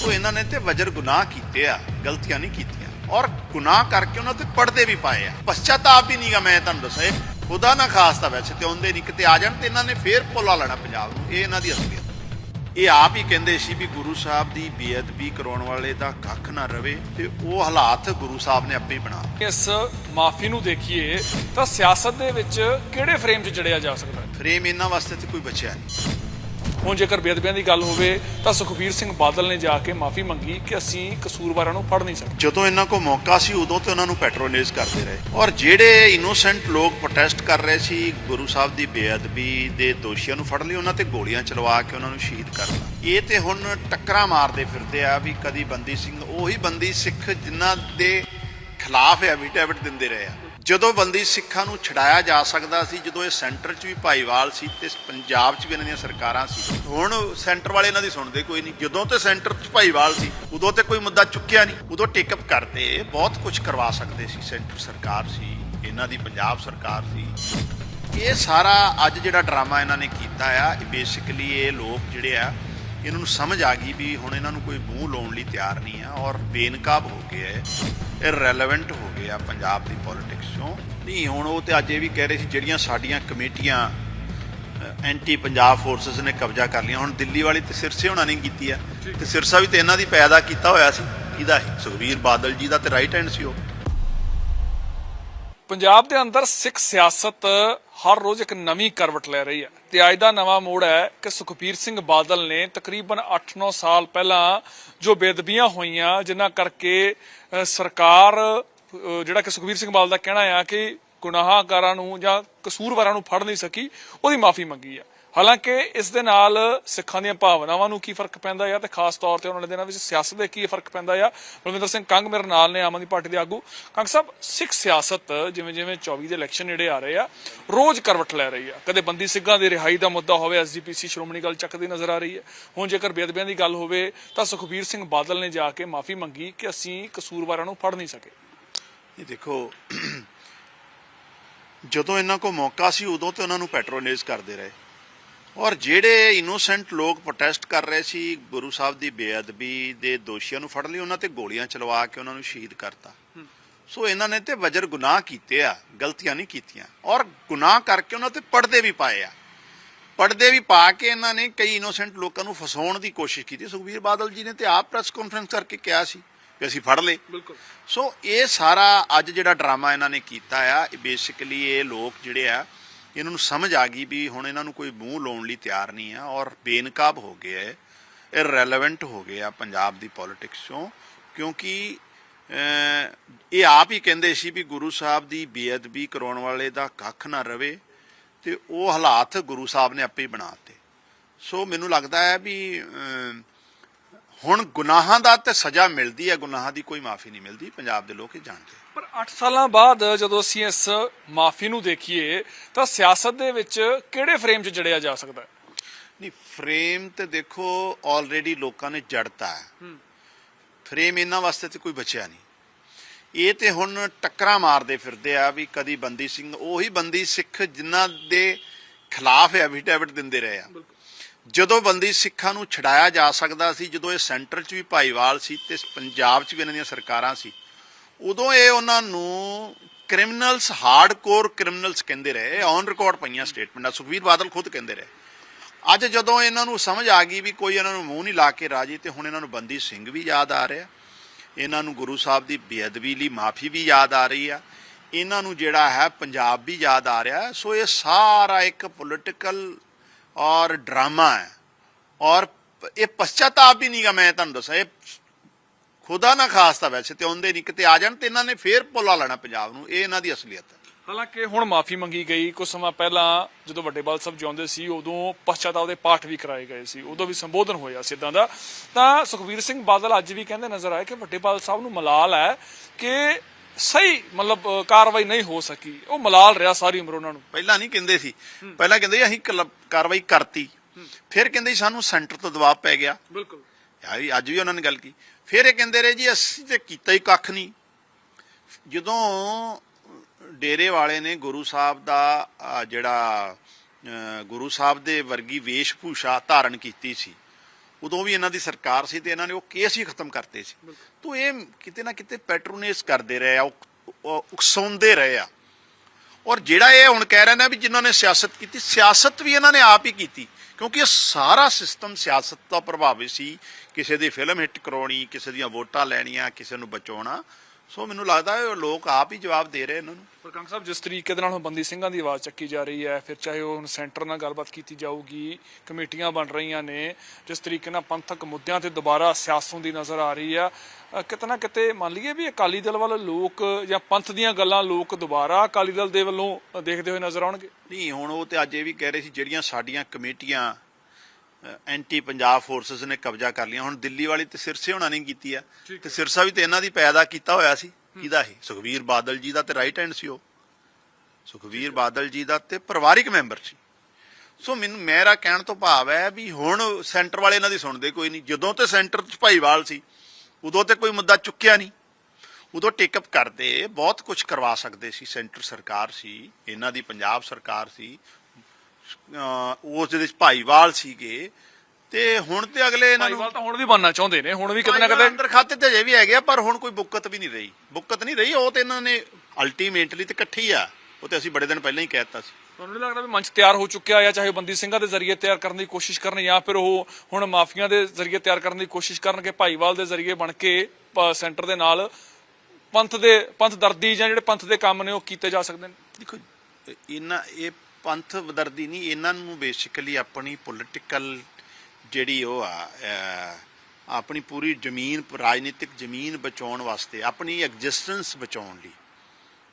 ਸੋ ਇਹਨਾਂ ਨੇ ਤੇ ਵਜਰ ਗੁਨਾਹ ਕੀਤੇ ਆ ਗਲਤੀਆਂ ਨਹੀਂ ਕੀਤੀਆਂ। ਔਰ ਗੁਨਾਹ ਕਰਕੇ ਉਹਨਾਂ ਤੇ ਪੜਦੇ ਵੀ ਪਾਏ ਆ। ਪਛਤਾਤਾਪ ਵੀ ਨਹੀਂਗਾ ਮੈਂ ਤੁਹਾਨੂੰ ਦੱਸਾਂ ਇਹ ਖੁਦਾ ਨਾ ਖਾਸਤਾ ਵੈਸੇ ਤੇ ਆਉਂਦੇ ਨਹੀਂ ਕਿਤੇ ਆ ਜਾਣ ਤੇ ਇਹਨਾਂ ਨੇ ਫੇਰ ਪੁੱਲਾ ਲੈਣਾ ਪੰਜਾਬ ਨੂੰ। ਇਹ ਇਹਨਾਂ ਦੀ ਅਸਲੀਅਤ ਇਹ ਆਪ ਹੀ ਕਹਿੰਦੇ ਸੀ ਵੀ ਗੁਰੂ ਸਾਹਿਬ ਦੀ ਬੇਅਦਬੀ ਕਰਾਉਣ ਵਾਲੇ ਦਾ ਕੱਖ ਨਾ ਰਵੇ ਤੇ ਉਹ ਹਾਲਾਤ ਗੁਰੂ ਸਾਹਿਬ ਨੇ ਆਪੇ ਬਣਾ। ਇਸ ਮਾਫੀ ਨੂੰ ਦੇਖੀਏ ਤਾਂ ਸਿਆਸਤ ਦੇ ਵਿੱਚ ਕਿਹੜੇ ਫਰੇਮ 'ਚ ਜੜਿਆ ਜਾ ਸਕਦਾ ਫਰੇਮ ਇਹਨਾਂ ਵਾਸਤੇ ਤੇ ਕੋਈ ਬਚਿਆ ਨਹੀਂ। ਹੁਣ ਜੇਕਰ ਬੇਅਦਬੀਆਂ ਦੀ ਗੱਲ ਹੋਵੇ ਤਾਂ ਸੁਖਬੀਰ ਸਿੰਘ ਬਾਦਲ ਨੇ ਜਾ ਕੇ ਮਾਫੀ ਮੰਗੀ ਕਿ ਅਸੀਂ ਕਸੂਰਵਾਰਾਂ ਨੂੰ ਫੜ ਨਹੀਂ ਸਕਦੇ। ਜਦੋਂ ਇਹਨਾਂ ਕੋਲ ਮੌਕਾ ਸੀ, ਉਦੋਂ ਤੇ ਉਹਨਾਂ ਨੂੰ ਪੈਟਰੋਨੇਜ ਕਰਦੇ ਰਹੇ। ਔਰ ਜਿਹੜੇ ਇਨੋਸੈਂਟ ਲੋਕ ਪ੍ਰੋਟੈਸਟ ਕਰ ਰਹੇ ਸੀ, ਗੁਰੂ ਸਾਹਿਬ ਦੀ ਬੇਅਦਬੀ ਦੇ ਦੋਸ਼ੀਆਂ ਨੂੰ ਫੜ ਲਈ, ਉਹਨਾਂ ਤੇ ਗੋਲੀਆਂ ਚਲਵਾ ਕੇ ਉਹਨਾਂ ਨੂੰ ਸ਼ਹੀਦ ਕਰ ਕਰਤਾ ਇਹ ਤੇ ਹੁਣ ਟੱਕਰਾਂ ਮਾਰਦੇ ਫਿਰਦੇ ਆ ਵੀ ਕਦੀ ਬੰਦੀ ਸਿੰਘ, ਉਹੀ ਬੰਦੀ ਸਿੱਖ ਜਿਨ੍ਹਾਂ ਦੇ ਖਿਲਾਫ ਐਫੀਡੇਵਿਟ ਦਿੰਦੇ ਰਹੇ ਆ। ਜਦੋਂ ਬੰਦੀ ਸਿੱਖਾਂ ਨੂੰ ਛਡਾਇਆ ਜਾ ਸਕਦਾ ਸੀ, ਜਦੋਂ ਇਹ ਸੈਂਟਰ 'ਚ ਵੀ ਭਾਈਵਾਲ ਸੀ ਤੇ ਪੰਜਾਬ 'ਚ ਵੀ ਇਹਨਾਂ ਦੀਆਂ ਸਰਕਾਰਾਂ ਸੀ। ਹੁਣ ਸੈਂਟਰ ਵਾਲੇ ਇਹਨਾਂ ਦੀ ਸੁਣਦੇ ਕੋਈ ਨਹੀਂ। ਜਦੋਂ ਤੇ ਸੈਂਟਰ 'ਚ ਭਾਈਵਾਲ ਸੀ, ਉਦੋਂ ਤੇ ਕੋਈ ਮੁੱਦਾ ਚੁੱਕਿਆ ਨਹੀਂ। ਉਦੋਂ ਟੇਕ ਅਪ ਕਰਦੇ, ਬਹੁਤ ਕੁਝ ਕਰਵਾ ਸਕਦੇ ਸੀ। ਸੈਂਟਰ ਸਰਕਾਰ ਸੀ, ਇਹਨਾਂ ਦੀ ਪੰਜਾਬ ਸਰਕਾਰ ਸੀ। ਇਹ ਸਾਰਾ ਅੱਜ ਜਿਹੜਾ ਡਰਾਮਾ ਇਹਨਾਂ ਨੇ ਕੀਤਾ ਆ, ਇਹ ਬੇਸਿਕਲੀ ਇਹ ਲੋਕ ਜਿਹੜੇ ਆ, ਇਹਨਾਂ ਨੂੰ ਸਮਝ ਆ ਗਈ ਵੀ ਹੁਣ ਇਹਨਾਂ ਨੂੰ ਕੋਈ ਮੂੰਹ ਲਾਉਣ ਲਈ ਤਿਆਰ ਨਹੀਂ ਆ ਔਰ ਬੇਨਕਾਬ ਹੋ ਗਏ ਹੈ। ਇਹ ਰੈਲੇਵੈਂਟ ਹੋ ਗਏ ਆ ਪੰਜਾਬ ਦੀ ਪੋਲਿਟਿਕਸ ਚੋਂ। ਨਹੀਂ ਹੁਣ ਉਹ ਤੇ ਅੱਜ ਇਹ ਵੀ ਕਹਿ ਰਹੇ ਸੀ ਜਿਹੜੀਆਂ ਸਾਡੀਆਂ ਕਮੇਟੀਆਂ ਐਂਟੀ ਪੰਜਾਬ ਫੋਰਸਸ ਨੇ ਕਬਜ਼ਾ ਕਰ ਲਿਆ ਹੁਣ ਦਿੱਲੀ ਵਾਲੀ ਤੇ ਸਿਰਸੇ ਹੋਣਾ ਨਹੀਂ ਕੀਤੀ ਆ। ਤੇ ਸਿਰਸਾ ਵੀ ਤੇ ਇਹਨਾਂ ਦੀ ਪੈਦਾ ਕੀਤਾ ਹੋਇਆ ਸੀ ਇਹਦਾ ਹੀ ਸੁਖਬੀਰ ਬਾਦਲ ਜੀ ਦਾ ਤੇ ਰਾਈਟ ਹੈਂਡ ਸੀ ਉਹ। ਪੰਜਾਬ ਦੇ ਅੰਦਰ ਸਿੱਖ ਸਿਆਸਤ ਹਰ ਰੋਜ਼ ਇੱਕ ਨਵੀਂ ਕਰਵਟ ਲੈ ਰਹੀ ਹੈ। ਤੇ ਅੱਜ ਦਾ ਨਵਾਂ ਮੋੜ ਹੈ ਕਿ ਸੁਖਬੀਰ ਸਿੰਘ ਬਾਦਲ ਨੇ ਤਕਰੀਬਨ 8-9 ਸਾਲ ਪਹਿਲਾਂ ਜੋ ਬੇਦਬੀਆਂ ਹੋਈਆਂ, ਜਿਨ੍ਹਾਂ ਕਰਕੇ ਸਰਕਾਰ ਜਿਹੜਾ ਕਿ ਸੁਖਬੀਰ ਸਿੰਘ ਬਾਦਲ ਦਾ ਕਹਿਣਾ ਆ ਕਿ ਗੁਨਾਹਗਾਰਾਂ ਨੂੰ ਜਾਂ ਕਸੂਰਵਾਰਾਂ ਨੂੰ ਫੜ ਨਹੀਂ ਸਕੀ, ਉਹਦੀ ਮਾਫੀ ਮੰਗੀ ਆ। ਹਾਲਾਂਕਿ ਇਸ ਦੇ ਨਾਲ ਸਿੱਖਾਂ ਦੀਆਂ ਭਾਵਨਾਵਾਂ ਨੂੰ ਕੀ ਫ਼ਰਕ ਪੈਂਦਾ ਆ ਤੇ ਖਾਸ ਤੌਰ ਤੇ ਉਹਨਾਂ ਦੇ ਦਿਨਾਂ ਵਿੱਚ ਸਿਆਸਤ ਦੇ ਕੀ ਫ਼ਰਕ ਪੈਂਦਾ ਆ? ਬਲਵਿੰਦਰ ਸਿੰਘ ਕੰਗ ਮੇਰੇ ਨਾਲ ਨੇ, ਆਮ ਆਦਮੀ ਪਾਰਟੀ ਦੇ ਆਗੂ। ਕੰਗ ਸਾਹਿਬ, ਸਿੱਖ ਸਿਆਸਤ ਜਿਵੇਂ ਜਿਵੇਂ 24 ਦੇ ਇਲੈਕਸ਼ਨ ਨੇੜੇ ਆ ਰਹੇ ਆ, ਰੋਜ਼ ਕਰਵਟ ਲੈ ਰਹੀ ਆ। ਕਦੇ ਬੰਦੀ ਸਿੰਘਾਂ ਦੀ ਰਿਹਾਈ ਦਾ ਮੁੱਦਾ ਹੋਵੇ ਐਸਜੀਪੀਸੀ ਸ਼੍ਰੋਮਣੀ ਗੱਲ ਚੱਕਦੀ ਨਜ਼ਰ ਆ ਰਹੀ ਹੈ ਹੁਣ ਜੇਕਰ ਬੇਅਦਬੀਆਂ ਦੀ ਗੱਲ ਹੋਵੇ, ਤਾਂ ਸੁਖਬੀਰ ਸਿੰਘ ਬਾਦਲ ਨੇ ਜਾ ਕੇ ਮਾਫੀ ਮੰਗੀ ਕਿ ਅਸੀਂ ਕਸੂਰਵਾਰਾਂ ਨੂੰ ਫੜ ਨਹੀਂ ਸਕੇ। ਇਹ ਦੇਖੋ, ਜਦੋਂ ਇਹਨਾਂ ਕੋਲ ਮੌਕਾ ਸੀ, ਉਦੋਂ ਤੇ ਉਹਨਾਂ ਨੂੰ ਪੈਟਰੋਨੇਜ ਕਰਦੇ ਰਹੇ। ਔਰ ਜਿਹੜੇ ਇਨੋਸੈਂਟ ਲੋਕ ਪ੍ਰੋਟੈਸਟ ਕਰ ਰਹੇ ਸੀ ਗੁਰੂ ਸਾਹਿਬ ਦੀ ਬੇਅਦਬੀ ਦੇ ਦੋਸ਼ੀਆਂ ਨੂੰ ਫੜ ਲਈ ਉਹਨਾਂ ਤੇ ਗੋਲੀਆਂ ਚਲਵਾ ਕੇ ਉਹਨਾਂ ਨੂੰ ਸ਼ਹੀਦ ਕਰਤਾ। ਸੋ ਇਹਨਾਂ ਨੇ ਤੇ ਵਜਰ ਗੁਨਾਹ ਕੀਤੇ ਆ ਗਲਤੀਆਂ ਨਹੀਂ ਕੀਤੀਆਂ। ਔਰ ਗੁਨਾਹ ਕਰਕੇ ਉਹਨਾਂ ਤੇ ਪੜਦੇ ਵੀ ਪਾਏ ਆ। ਪੜਦੇ ਵੀ ਪਾ ਕੇ ਇਹਨਾਂ ਨੇ ਕਈ ਇਨੋਸੈਂਟ ਲੋਕਾਂ ਨੂੰ ਫਸਾਉਣ ਦੀ ਕੋਸ਼ਿਸ਼ ਕੀਤੀ। ਸੁਖਬੀਰ ਬਾਦਲ ਜੀ ਨੇ ਤੇ ਆਪ ਪ੍ਰੈਸ ਕਾਨਫਰੰਸ ਕਰਕੇ ਕਿਹਾ ਸੀ ਕਿ ਅਸੀਂ ਫੜ ਲਏ। ਬਿਲਕੁਲ। ਸੋ ਇਹ ਸਾਰਾ ਅੱਜ ਜਿਹੜਾ ਡਰਾਮਾ ਇਹਨਾਂ ਨੇ ਕੀਤਾ ਆ ਇਹ ਬੇਸਿਕਲੀ ਇਹ ਲੋਕ ਜਿਹੜੇ ਆ ਇਹਨਾਂ ਨੂੰ ਸਮਝ ਆ ਗਈ ਵੀ ਹੁਣ ਇਹਨਾਂ ਨੂੰ ਕੋਈ ਮੂੰਹ ਲਾਉਣ ਲਈ ਤਿਆਰ ਨਹੀਂ ਆ ਔਰ ਬੇਨਕਾਬ ਹੋ ਗਏ ਹੈ ਇਹ ਹੋ ਗਏ ਆ ਪੰਜਾਬ ਦੀ ਪੋਲਿਟਿਕਸ ਚੋਂ, ਕਿਉਂਕਿ ਇਹ ਆਪ ਹੀ ਕਹਿੰਦੇ ਸੀ ਵੀ ਗੁਰੂ ਸਾਹਿਬ ਦੀ ਬੇਅਦਬੀ ਕਰਾਉਣ ਵਾਲੇ ਦਾ ਕੱਖ ਨਾ ਰਵੇ ਤੇ ਉਹ ਹਾਲਾਤ ਗੁਰੂ ਸਾਹਿਬ ਨੇ ਆਪੇ ਹੀ ਬਣਾ ਦਿੱਤੇ। ਸੋ ਮੈਨੂੰ ਲੱਗਦਾ ਹੈ ਵੀ ਹੁਣ ਗੁਨਾਹਾਂ ਦਾ ਤੇ ਸਜ਼ਾ ਮਿਲਦੀ ਹੈ ਗੁਨਾਹਾਂ ਦੀ ਕੋਈ ਮਾਫੀ ਨਹੀਂ ਮਿਲਦੀ ਪੰਜਾਬ ਦੇ ਲੋਕ ਇਹ ਜਾਣਦੇ ਪਰ 8 ਸਾਲਾਂ ਬਾਅਦ ਜਦੋਂ ਅਸੀਂ ਇਸ ਮਾਫੀ ਨੂੰ ਦੇਖੀਏ ਤਾਂ ਸਿਆਸਤ ਦੇ ਵਿੱਚ ਕਿਹੜੇ ਫਰੇਮ 'ਚ ਜੜਿਆ ਜਾ ਸਕਦਾ ਹੈ? ਨਹੀਂ ਫਰੇਮ ਤੇ ਦੇਖੋ ਆਲਰੇਡੀ ਲੋਕਾਂ ਨੇ ਜੜਤਾ ਹੈ। ਫਰੇਮ ਇਹਨਾਂ ਵਾਸਤੇ ਤੇ ਕੋਈ ਬਚਿਆ ਨਹੀਂ। ਇਹ ਤੇ ਹੁਣ ਟੱਕਰਾਂ ਮਾਰਦੇ ਫਿਰਦੇ ਆ ਵੀ ਕਦੀ ਬੰਦੀ ਸਿੰਘ ਉਹੀ ਬੰਦੀ ਸਿੱਖ ਜਿਨ੍ਹਾਂ ਦੇ ਖਿਲਾਫ ਐਫੀਡੇਵਿਟ ਦਿੰਦੇ ਰਹੇ ਆ। ਜਦੋਂ ਬੰਦੀ ਸਿੱਖਾਂ ਨੂੰ ਛਡਾਇਆ ਜਾ ਸਕਦਾ ਸੀ, ਜਦੋਂ ਇਹ ਸੈਂਟਰ 'ਚ ਵੀ ਭਾਈਵਾਲ ਸੀ ਤੇ ਪੰਜਾਬ 'ਚ ਵੀ ਇਹਨਾਂ ਦੀਆਂ ਸਰਕਾਰਾਂ ਸੀ, ਉਦੋਂ ਇਹ ਉਹਨਾਂ ਨੂੰ ਕ੍ਰਿਮੀਨਲਸ, ਹਾਰਡਕੋਰ ਕ੍ਰਿਮੀਨਲਸ ਕਹਿੰਦੇ ਰਹੇ। ਔਨ ਰਿਕਾਰਡ ਪਈਆਂ ਸਟੇਟਮੈਂਟਾਂ ਸੁਖਵੀਰ ਬਾਦਲ ਖੁਦ ਕਹਿੰਦੇ ਰਹੇ। ਅੱਜ ਜਦੋਂ ਇਹਨਾਂ ਨੂੰ ਸਮਝ ਆ ਗਈ ਵੀ ਕੋਈ ਇਹਨਾਂ ਨੂੰ ਮੂੰਹ ਨਹੀਂ ਲਾ ਕੇ ਰਾਜੀ, ਤੇ ਹੁਣ ਇਹਨਾਂ ਨੂੰ ਬੰਦੀ ਸਿੰਘ ਵੀ ਯਾਦ ਆ ਰਿਹਾ। ਇਹਨਾਂ ਨੂੰ ਗੁਰੂ ਸਾਹਿਬ ਦੀ ਬੇਅਦਬੀ ਲਈ ਮਾਫੀ ਵੀ ਯਾਦ ਆ ਰਹੀ ਆ। ਇਹਨਾਂ ਨੂੰ ਜਿਹੜਾ ਹੈ, ਪੰਜਾਬ ਵੀ ਯਾਦ ਆ ਰਿਹਾ। ਸੋ ਇਹ ਸਾਰਾ ਇੱਕ ਪੋਲਿਟੀਕਲ ਔਰ ਡਰਾਮਾ ਹੈ। ਔਰ ਇਹ ਪਛਤਾਤਾਪ ਵੀ ਨਹੀਂਗਾ ਮੈਂ ਤੁਹਾਨੂੰ ਦੱਸਾਂ, ਇਹ ਖੁਦਾ ਨਾ ਖਾਸਤਾ ਵੈਸੇ ਤੇ ਆਉਂਦੇ ਨਹੀਂ ਕਿਤੇ ਆ ਜਾਣ ਤੇ ਇਹਨਾਂ ਨੇ ਫੇਰ ਪੁੱਲਾ ਲੈਣਾ ਪੰਜਾਬ ਨੂੰ, ਇਹ ਇਹਨਾਂ ਦੀ ਅਸਲੀਅਤ ਹੈ। ਹਾਲਾਂਕਿ ਹੁਣ ਮਾਫੀ ਮੰਗੀ ਗਈ ਕੁਝ ਸਮਾਂ ਪਹਿਲਾਂ ਜਦੋਂ ਵੱਡੇ ਬਾਲ ਸਾਹਿਬ ਜਿਉਂਦੇ ਸੀ, ਉਦੋਂ ਪਛਤਾਵਾ ਦੇ ਪਾਠ ਵੀ ਕਰਾਏ ਗਏ ਸੀ, ਉਦੋਂ ਵੀ ਸੰਬੋਧਨ ਹੋਇਆ ਸੀ ਇਦਾਂ ਦਾ। ਤਾਂ ਸੁਖਬੀਰ ਸਿੰਘ ਬਾਦਲ ਅੱਜ ਵੀ ਕਹਿੰਦੇ ਨਜ਼ਰ ਆਏ ਕਿ ਵੱਡੇ ਬਾਲ ਸਾਹਿਬ ਨੂੰ ਮਲਾਲ ਹੈ ਕਿ ਸਹੀ ਮਤਲਬ ਕਾਰਵਾਈ ਨਹੀਂ ਹੋ ਸਕੀ। ਉਹ ਮਲਾਲ ਰਿਹਾ ਸਾਰੀ ਉਮਰ ਉਹਨਾਂ ਨੂੰ। ਪਹਿਲਾਂ ਨਹੀਂ ਕਹਿੰਦੇ ਸੀ। ਪਹਿਲਾਂ ਕਹਿੰਦੇ ਅਸੀਂ ਕਾਰਵਾਈ ਕਰਤੀ। ਫਿਰ ਕਹਿੰਦੇ ਸਾਨੂੰ ਸੈਂਟਰ ਤੋਂ ਦਬਾਅ ਪੈ ਗਿਆ। ਬਿਲਕੁਲ। ਯਾ ਵੀ ਅੱਜ ਵੀ ਉਹਨਾਂ ਨੇ ਗੱਲ ਕੀ। ਫਿਰ ਇਹ ਕਹਿੰਦੇ ਰਹੇ ਜੀ ਅਸੀਂ ਤੇ ਕੀਤਾ ਹੀ ਕੱਖ ਨਹੀਂ। ਜਦੋਂ ਡੇਰੇ ਵਾਲੇ ਨੇ ਗੁਰੂ ਸਾਹਿਬ ਦਾ ਜਿਹੜਾ ਗੁਰੂ ਸਾਹਿਬ ਦੇ ਵਰਗੀ ਵੇਸ਼ਭੂਸ਼ਾ ਧਾਰਨ ਕੀਤੀ ਸੀ ਉਦੋਂ ਵੀ ਇਹਨਾਂ ਦੀ ਸਰਕਾਰ ਸੀ ਤੇ ਇਹਨਾਂ ਨੇ ਉਹ ਕੇਸ ਹੀ ਖਤਮ ਕਰਤੇ ਸੀ। ਤੋ ਇਹ ਕਿਤੇ ਨਾ ਕਿਤੇ ਪੈਟਰੋਨੇਸ ਕਰਦੇ ਰਹੇ ਆ ਉਕਸਾਉਂਦੇ ਰਹੇ ਆ। ਔਰ ਜਿਹੜਾ ਇਹ ਹੁਣ ਕਹਿ ਰਹੇ ਨੇ ਵੀ ਜਿਨ੍ਹਾਂ ਨੇ ਸਿਆਸਤ ਕੀਤੀ ਸਿਆਸਤ ਵੀ ਇਹਨਾਂ ਨੇ ਆਪ ਹੀ ਕੀਤੀ ਕਿਉਂਕਿ ਇਹ ਸਾਰਾ ਸਿਸਟਮ ਸਿਆਸਤ ਤੋਂ ਪ੍ਰਭਾਵਿਤ ਸੀ। ਕਿਸੇ ਦੀ ਫਿਲਮ ਹਿੱਟ ਕਰਾਉਣੀ ਕਿਸੇ ਦੀਆਂ ਵੋਟਾਂ ਲੈਣੀਆਂ ਕਿਸੇ ਨੂੰ ਬਚਾਉਣਾ। ਸੋ ਮੈਨੂੰ ਲੱਗਦਾ ਹੈ ਲੋਕ ਆਪ ਹੀ ਜਵਾਬ ਦੇ ਰਹੇ ਇਹਨਾਂ ਨੂੰ। ਪਰ ਕੰਗ ਸਾਹਿਬ ਜਿਸ ਤਰੀਕੇ ਦੇ ਨਾਲ ਹੁਣ ਬੰਦੀ ਸਿੰਘਾਂ ਦੀ ਆਵਾਜ਼ ਚੱਕੀ ਜਾ ਰਹੀ ਹੈ ਫਿਰ ਚਾਹੇ ਉਹ ਹੁਣ ਸੈਂਟਰ ਨਾਲ ਗੱਲਬਾਤ ਕੀਤੀ ਜਾਊਗੀ ਕਮੇਟੀਆਂ ਬਣ ਰਹੀਆਂ ਨੇ ਜਿਸ ਤਰੀਕੇ ਨਾਲ ਪੰਥਕ ਮੁੱਦਿਆਂ ਤੇ ਦੁਬਾਰਾ ਸਿਆਸਤ ਹੁੰਦੀ ਨਜ਼ਰ ਆ ਰਹੀ ਆ ਅ, ਕਿਤੇ ਮੰਨ ਲਈਏ ਵੀ ਅਕਾਲੀ ਦਲ ਵੱਲ ਲੋਕ ਜਾਂ ਪੰਥ ਦੀਆਂ ਗੱਲਾਂ ਲੋਕ ਦੁਬਾਰਾ ਅਕਾਲੀ ਦਲ ਦੇ ਵੱਲੋਂ ਦੇਖਦੇ ਹੋਏ ਨਜ਼ਰ ਆਉਣਗੇ। ਨਹੀਂ ਹੁਣ ਉਹ ਤੇ ਅੱਜ ਇਹ ਵੀ ਕਹਿ ਰਹੇ ਸੀ ਜਿਹੜੀਆਂ ਸਾਡੀਆਂ ਕਮੇਟੀਆਂ ਐਂਟੀ ਪੰਜਾਬ ਫੋਰਸਸ ਨੇ ਕਬਜ਼ਾ ਕਰ ਲਿਆ। ਹੁਣ ਦਿੱਲੀ ਵਾਲੀ ਤੇ ਸਿਰਸੇ ਹੋਣਾ ਨਹੀਂ ਕੀਤੀ ਆ। ਤੇ ਸਿਰਸਾ ਵੀ ਤੇ ਇਹਨਾਂ ਦੀ ਪੈਦਾ ਕੀਤਾ ਹੋਇਆ ਸੀ। ਕਿਹਦਾ ਇਹ? ਸੁਖਵੀਰ ਬਾਦਲ ਜੀ ਦਾ ਤੇ ਰਾਈਟ ਹੈਂਡ ਸੀ ਉਹ। ਸੁਖਵੀਰ ਬਾਦਲ ਜੀ ਦਾ ਤੇ ਪਰਿਵਾਰਿਕ ਮੈਂਬਰ ਸੀ। ਸੋ ਮੈਨੂੰ ਮੇਰਾ ਕਹਿਣ ਤੋਂ ਭਾਵ ਹੈ ਵੀ ਹੁਣ ਸੈਂਟਰ ਵਾਲੇ ਇਹਨਾਂ ਦੀ ਸੁਣਦੇ ਕੋਈ ਨਹੀਂ। ਜਦੋਂ ਤੇ ਸੈਂਟਰ ਚ ਭਾਈਵਾਲ ਸੀ ਉਦੋਂ ਤੇ ਕੋਈ ਮੁੱਦਾ ਚੁੱਕਿਆ ਨਹੀਂ। ਉਦੋਂ ਟੇਕ ਅਪ ਕਰਦੇ ਬਹੁਤ ਕੁਝ ਕਰਵਾ ਸਕਦੇ ਸੀ। ਸੈਂਟਰ ਸਰਕਾਰ ਸੀ ਇਹਨਾਂ ਦੀ ਪੰਜਾਬ ਸਰਕਾਰ ਸੀ। ਉਸ ਦੇ ਵਿੱਚ ਭਾਈਵਾਲ ਸੀਗੇ। ਤੇ ਹੁਣ ਤੇ ਅਗਲੇ ਇਹਨਾਂ ਨੂੰ ਭਾਈਵਾਲ ਤਾਂ ਹੁਣ ਵੀ ਬਣਨਾ ਚਾਹੁੰਦੇ ਨੇ ਹੁਣ ਵੀ ਕਿਤੇ ਨਾ ਕਿਤੇ ਅੰਦਰ ਖਾਤੇ ਤੇ ਅਜੇ ਵੀ ਹੈਗੇ ਆ ਪਰ ਹੁਣ ਕੋਈ ਬੁੱਕਤ ਵੀ ਨਹੀਂ ਰਹੀ। ਬੁੱਕਤ ਨਹੀਂ ਰਹੀ ਉਹ ਤੇ ਇਹਨਾਂ ਨੇ ਅਲਟੀਮੇਟਲੀ ਤੇ ਇਕੱਠੇ ਹੀ ਆ। ਉਹ ਤੇ ਅਸੀਂ ਬੜੇ ਦਿਨ ਪਹਿਲਾਂ ਹੀ ਕਹਿ ਦਿੱਤਾ ਸੀ। ਤੁਹਾਨੂੰ ਨਹੀਂ ਲੱਗਦਾ ਵੀ ਮੰਚ ਤਿਆਰ ਹੋ ਚੁੱਕਿਆ ਜਾਂ ਚਾਹੇ ਬੰਦੀ ਸਿੰਘਾਂ ਦੇ ਜ਼ਰੀਏ ਤਿਆਰ ਕਰਨ ਦੀ ਕੋਸ਼ਿਸ਼ ਕਰਨ ਜਾਂ ਫਿਰ ਉਹ ਹੁਣ ਮਾਫੀਆਂ ਦੇ ਜ਼ਰੀਏ ਤਿਆਰ ਕਰਨ ਦੀ ਕੋਸ਼ਿਸ਼ ਕਰਨਗੇ ਭਾਈਵਾਲ ਦੇ ਜ਼ਰੀਏ ਬਣ ਕੇ ਸੈਂਟਰ ਦੇ ਨਾਲ ਪੰਥ ਦੇ ਪੰਥ ਦਰਦੀ ਜਾਂ ਜਿਹੜੇ ਪੰਥ ਦੇ ਕੰਮ ਨੇ ਉਹ ਕੀਤੇ ਜਾ ਸਕਦੇ ਨੇ? ਦੇਖੋ ਇਹਨਾਂ ਇਹ ਪੰਥ ਵਦਰਦੀ ਨਹੀਂ ਇਹਨਾਂ ਨੂੰ ਬੇਸਿਕਲੀ ਆਪਣੀ ਪੋਲਿਟੀਕਲ ਜਿਹੜੀ ਉਹ ਆ ਆਪਣੀ ਪੂਰੀ ਜ਼ਮੀਨ ਰਾਜਨੀਤਿਕ ਜ਼ਮੀਨ ਬਚਾਉਣ ਵਾਸਤੇ ਆਪਣੀ ਐਗਜ਼ਿਸਟੈਂਸ ਬਚਾਉਣ ਲਈ।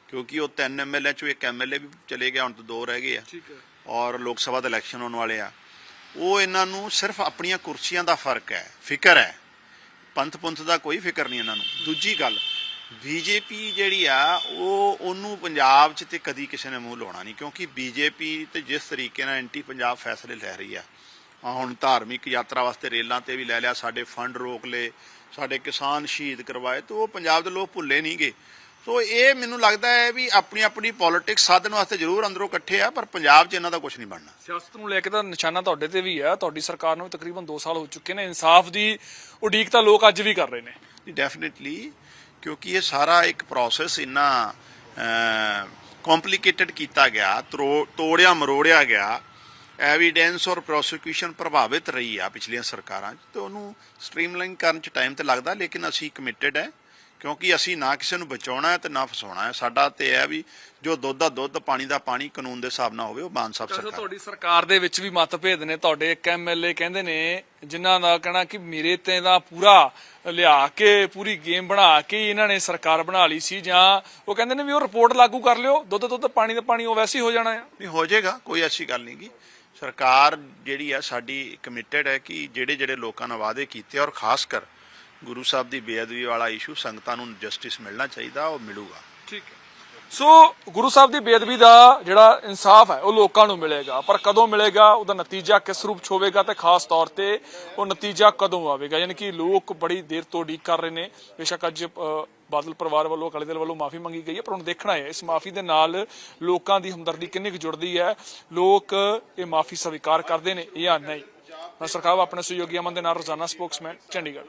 ਕਿਉਂਕਿ ਉਹ ਤਿੰਨ ਐਮਐਲਏ ਚੋਂ ਇੱਕ ਐਮਐਲਏ ਵੀ ਚਲੇ ਗਿਆ ਹੁਣ ਤਾਂ ਦੋ ਰਹਿ ਗਏ ਆ। ਠੀਕ ਹੈ। ਔਰ ਲੋਕ ਸਭਾ ਦੇ ਇਲੈਕਸ਼ਨ ਹੋਣ ਵਾਲੇ ਆ। ਉਹ ਇਹਨਾਂ ਨੂੰ ਸਿਰਫ ਆਪਣੀਆਂ ਕੁਰਸੀਆਂ ਦਾ ਫ਼ਰਕ ਹੈ ਫਿਕਰ ਹੈ। ਪੰਥ ਪੰਥ ਦਾ ਕੋਈ ਫਿਕਰ ਨਹੀਂ ਇਹਨਾਂ ਨੂੰ। ਦੂਜੀ ਗੱਲ ਬੀਜੇਪੀ ਜਿਹੜੀ ਆ ਉਹ ਉਹਨੂੰ ਪੰਜਾਬ 'ਚ ਤੇ ਕਦੀ ਕਿਸੇ ਨੇ ਮੂੰਹ ਲਾਉਣਾ ਨਹੀਂ ਕਿਉਂਕਿ ਬੀਜੇਪੀ ਤੇ ਜਿਸ ਤਰੀਕੇ ਨਾਲ ਐਂਟੀ ਪੰਜਾਬ ਫੈਸਲੇ ਲੈ ਰਹੀ ਆ ਆ ਹੁਣ ਧਾਰਮਿਕ ਯਾਤਰਾ ਵਾਸਤੇ ਰੇਲਾਂ ਤੇ ਵੀ ਲੈ ਲਿਆ ਸਾਡੇ ਫੰਡ ਰੋਕ ਲਏ ਸਾਡੇ ਕਿਸਾਨ ਸ਼ਹੀਦ ਕਰਵਾਏ ਤੇ ਉਹ ਪੰਜਾਬ ਦੇ ਲੋਕ ਭੁੱਲੇ ਨਹੀਂਗੇ ਸੋ ਇਹ ਮੈਨੂੰ ਲੱਗਦਾ ਹੈ ਵੀ ਆਪਣੀ ਆਪਣੀ ਪੋਲਿਟਿਕਸ ਸਾਧਨ ਵਾਸਤੇ ਜ਼ਰੂਰ ਅੰਦਰੋਂ ਇਕੱਠੇ ਆ ਪਰ ਪੰਜਾਬ 'ਚ ਇਹਨਾਂ ਦਾ ਕੁਝ ਨਹੀਂ ਬਣਨਾ। ਸਿਆਸਤ ਨੂੰ ਲੈ ਕੇ ਤਾਂ ਨਿਸ਼ਾਨਾ ਤੁਹਾਡੇ ਤੇ ਵੀ ਹੈ ਤੁਹਾਡੀ ਸਰਕਾਰ ਨੂੰ ਤਕਰੀਬਨ 2 ਸਾਲ ਹੋ ਚੁੱਕੇ ਨੇ ਇਨਸਾਫ ਦੀ ਉਡੀਕ ਤਾਂ ਲੋਕ ਅੱਜ ਵੀ ਕਰ ਰਹੇ ਨੇ। ਡੈਫੀਨਿਟਲੀ ਕਿਉਂਕਿ ਇਹ ਸਾਰਾ ਇੱਕ ਪ੍ਰੋਸੈਸ ਇੰਨਾ ਕੰਪਲਿਕੇਟਡ ਕੀਤਾ ਗਿਆ, ਤਰੋ- ਤੋੜਿਆ, ਮਰੋੜਿਆ ਗਿਆ। ਐਵੀਡੈਂਸ ਔਰ ਪ੍ਰੋਸੀਕਿਊਸ਼ਨ ਪ੍ਰਭਾਵਿਤ ਰਹੀ ਆ ਪਿਛਲੀਆਂ ਸਰਕਾਰਾਂ 'ਚ ਤੇ ਉਹਨੂੰ ਸਟ੍ਰੀਮਲਾਈਨ ਕਰਨ 'ਚ ਟਾਈਮ ਤੇ ਲੱਗਦਾ, ਲੇਕਿਨ ਅਸੀਂ ਕਮਿਟਿਡ ਹੈ। ਕਿਉਂਕਿ ਅਸੀਂ ਨਾ ਕਿਸੇ ਨੂੰ ਬਚਾਉਣਾ ਹੈ ਤੇ ਨਾ ਫਸਾਉਣਾ ਹੈ। ਸਾਡਾ ਤੇ ਹੈ ਵੀ ਜੋ ਦੁੱਧ ਦਾ ਦੁੱਧ ਪਾਣੀ ਦਾ ਪਾਣੀ ਕਾਨੂੰਨ ਦੇ ਹਿਸਾਬ ਨਾਲ ਹੋਵੇ ਉਹ ਮਾਨ ਸਾਹਿਬ ਸਰਕਾਰ ਤੁਹਾਡੀ ਸਰਕਾਰ ਦੇ ਵਿੱਚ ਵੀ ਮਤਭੇਦ ਨੇ। ਤੁਹਾਡੇ ਇੱਕ ਐਮਐਲਏ ਕਹਿੰਦੇ ਨੇ ਜਿਨ੍ਹਾਂ ਦਾ ਕਹਿਣਾ ਕਿ ਮੇਰੇ ਤੇ ਦਾ ਪੂਰਾ ਲਿਆ ਕੇ ਪੂਰੀ ਗੇਮ ਬਣਾ ਕੇ ਇਹਨਾਂ ਨੇ ਸਰਕਾਰ ਬਣਾ ਲਈ ਸੀ ਜਾਂ ਉਹ ਕਹਿੰਦੇ ਨੇ ਵੀ ਉਹ ਰਿਪੋਰਟ ਲਾਗੂ ਕਰ ਲਿਓ ਦੁੱਧ ਦੁੱਧ ਪਾਣੀ ਦਾ ਪਾਣੀ ਉਹ ਵੈਸੇ ਹੀ ਹੋ ਜਾਣਾ ਆ। ਨਹੀਂ ਹੋ ਜਾਏਗਾ ਕੋਈ ਐਸੀ ਗੱਲ ਨਹੀਂ ਗੀ। ਸਰਕਾਰ ਜਿਹੜੀ ਆ ਸਾਡੀ ਕਮਿਟਡ ਹੈ ਕਿ ਜਿਹੜੇ ਜਿਹੜੇ ਲੋਕਾਂ ਨੇ ਵਾਅਦੇ ਕੀਤੇ ਔਰ ਖਾਸ ਕਰ ਗੁਰੂ ਸਾਹਿਬ ਦੀ ਬੇਅਦਬੀ ਵਾਲਾ ਇਸ਼ੂ ਸੰਗਤਾਂ ਨੂੰ ਜਸਟਿਸ ਮਿਲਣਾ ਚਾਹੀਦਾ, ਉਹ ਮਿਲੂਗਾ। ਠੀਕ ਹੈ। ਸੋ ਗੁਰੂ ਸਾਹਿਬ ਦੀ ਬੇਅਦਬੀ ਦਾ ਜਿਹੜਾ ਇਨਸਾਫ ਹੈ, ਉਹ ਲੋਕਾਂ ਨੂੰ ਮਿਲੇਗਾ। ਪਰ ਕਦੋਂ ਮਿਲੇਗਾ, ਉਹਦਾ ਨਤੀਜਾ ਕਿਸ ਰੂਪ ਚ ਹੋਵੇਗਾ ਤੇ ਖਾਸ ਤੌਰ ਤੇ ਉਹ ਨਤੀਜਾ ਕਦੋਂ ਆਵੇਗਾ? ਯਾਨੀ ਕਿ ਲੋਕ ਬੜੀ ਦੇਰ ਤੋਂ ਉਡੀਕ ਕਰ ਰਹੇ ਨੇ। ਬੇਸ਼ੱਕ ਅੱਜ ਬਾਦਲ ਪਰਿਵਾਰ ਵੱਲੋਂ, ਅਕਾਲੀ ਦਲ ਵੱਲੋਂ ਮਾਫੀ ਮੰਗੀ ਗਈ ਹੈ, ਪਰ ਹੁਣ ਦੇਖਣਾ ਹੈ, ਇਸ ਮਾਫੀ ਦੇ ਨਾਲ ਲੋਕਾਂ ਦੀ ਹਮਦਰਦੀ ਕਿੰਨੀ ਕੁ ਜੁੜਦੀ ਹੈ? ਲੋਕ ਇਹ ਮਾਫੀ ਸਵੀਕਾਰ ਕਰਦੇ ਨੇ ਜਾਂ ਨਹੀਂ? ਮੈਂ ਸਰਕਾਰ ਆਪਣੇ ਸਹਿਯੋਗੀ ਅਮਨ ਦੇ ਨਾਲ ਰੋਜ਼ਾਨਾ ਸਪੋਕਸਮੈਨ, ਚੰਡੀਗੜ੍ਹ।